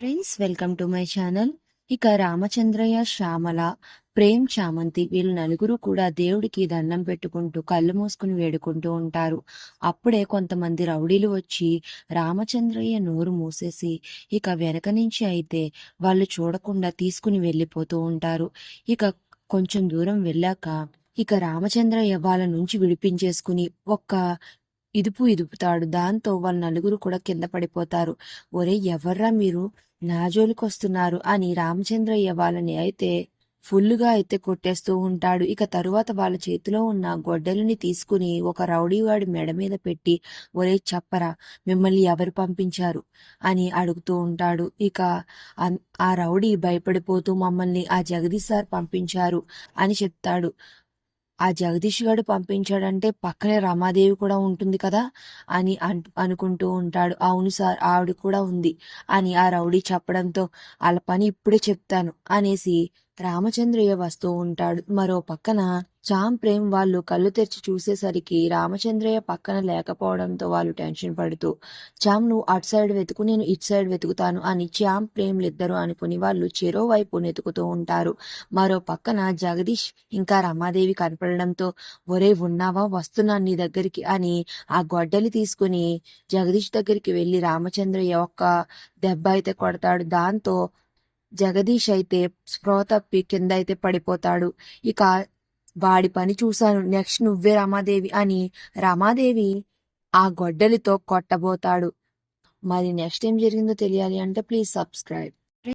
Friends welcome to my channel ఇక రామచంద్రయ్య శ్యామల ప్రేమ్ చామంతి వీళ్ళు నలుగురు కూడా దేవుడికి దండం పెట్టుకుంటూ కళ్ళు మూసుకుని వేడుకుంటూ ఉంటారు. అప్పుడే కొంతమంది రౌడీలు వచ్చి రామచంద్రయ్య నోరు మూసేసి ఇక వెనక నుంచి అయితే వాళ్ళు చూడకుండా తీసుకుని వెళ్ళిపోతూ ఉంటారు. ఇక కొంచెం దూరం వెళ్ళాక ఇక రామచంద్రయ్య వాళ్ళ నుంచి విడిపించేసుకుని ఒక్క ఇదుపు ఇదుపుతాడు. దాంతో వాళ్ళ నలుగురు కూడా కింద పడిపోతారు. ఒరే ఎవర్రా మీరు? నా జోలికొస్తున్నారు. అని రామచంద్రయ్య వాళ్ళని అయితే ఫుల్లుగా అయితే కొట్టేస్తూ ఉంటాడు. ఇక తరువాత వాళ్ళ చేతిలో ఉన్న గొడ్డలిని తీసుకుని ఒక రౌడీవాడి మెడ మీద పెట్టి ఒరే చెప్పరా మిమ్మల్ని ఎవరు పంపించారు? అని అడుగుతూ ఉంటాడు. ఇక ఆ రౌడీ భయపడిపోతూ మమ్మల్ని ఆ జగదీష్ సార్ పంపించారు అని చెప్తాడు. ఆ జగదీష్ గారు పంపించాడంటే పక్కనే రమాదేవి కూడా ఉంటుంది కదా అని అనుకుంటూ ఉంటాడు. అవును సార్ ఆవిడ కూడా ఉంది అని ఆ రౌడీ చెప్పడంతో వాళ్ళ పని ఇప్పుడే చెప్తాను అనేసి రామచంద్రయ్య వస్తూ ఉంటాడు. మరో పక్కన చాం ప్రేమ్ వాళ్ళు కళ్ళు తెరిచి చూసేసరికి రామచంద్రయ్య పక్కన లేకపోవడంతో వాళ్ళు టెన్షన్ పడుతూ చామ్ నువ్వు అటు సైడ్ వెతుకు నేను ఇటు సైడ్ వెతుకుతాను అని చాం ప్రేమ్లు ఇద్దరు అనుకుని వాళ్ళు చెరో వైపు వెతుకుతూ ఉంటారు. మరో పక్కన జగదీష్ ఇంకా రమాదేవి కనపడడంతో ఒరే ఉన్నావా వస్తున్నాను నీ దగ్గరికి అని ఆ గొడ్డలి తీసుకుని జగదీష్ దగ్గరికి వెళ్ళి రామచంద్రయ్య ఒక్క దెబ్బ అయితే కొడతాడు. దాంతో జగదీష్ అయితే స్పృహ తప్పి కింద అయితే పడిపోతాడు. ఇక వాడి పని చూశాను. నెక్స్ట్ నువ్వే రమాదేవి అని రమాదేవి ఆ గొడ్డలితో కొట్టబోతాడు. మరి నెక్స్ట్ ఏం జరిగిందో తెలియాలి అంటే ప్లీజ్ సబ్స్క్రైబ్.